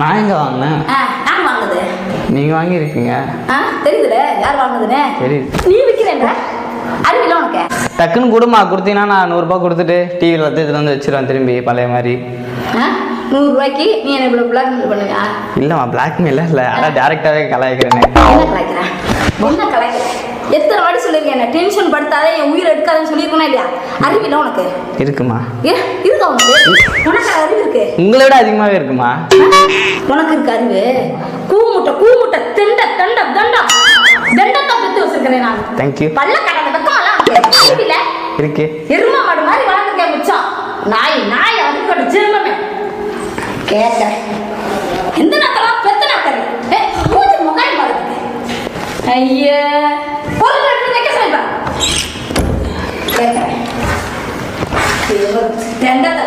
நான் எங்கே வாங்கினேன்? யார் வாங்குது? நீங்கள் வாங்கியிருக்கீங்க. ஆ தெரியுதுல யார் வாங்குதுன்னு? சரி நீ விற்கிறேன்ற அறிவில்ல உனக்கு. டக்குன்னு கொடுமா கொடுத்தீங்கன்னா நான் நூறுரூபா கொடுத்துட்டு டிவியில் வந்து இதில் வந்து வச்சிருவேன் திரும்பி பழைய மாதிரி. நூறுரூவாய்க்கு நீ என்ன இவ்வளோ பிளாக்மெயில் பண்ணுங்க இல்லைம்மா பிளாக்மெயில் இல்லை. அதான் டேரெக்டாகவே கலாய்க்கிறேனே. என்ன கலாய்க்கிறேன் என்ன கலாய்க்கிறேன் எத்தனை வாட்டி சொல்லியிருக்கேன் என்ன. டென்ஷன் படுத்தாதே என் உயிரை எடுக்காதன்னு சொல்லியிருக்கணும் இல்லையா? அறிவில்ல உனக்கு. இருக்குமா? ஏ இருக்கா உனக்கு? உனக்கு அறிவு இருக்கு. உங்களை விட அதிகமாகவே இருக்குமா? உனக்கு இருக்கு அறிவு. கூமுட்டை கூமுட்டை திண்ட தண்ட தண்டம் தண்டத்தை பத்தி வச்சிருக்கிறேன் நான். தேங்க்யூ பல்ல கடந்த பக்கம் எல்லாம் இருக்கு. எரும மாடு மாதிரி வளர்ந்துருக்கேன் மிச்சம் நாய் நாய் அதுக்கு ஜெர்மன். கேட்டேன். எந்த நாக்கெல்லாம்? பெத்த நாக்கறி மூஞ்சி முகம் வருது ஐயா. ஒரு ரெண்டு வைக்க சொல்லிப்பா கேட்கிறேன் தண்டத்தை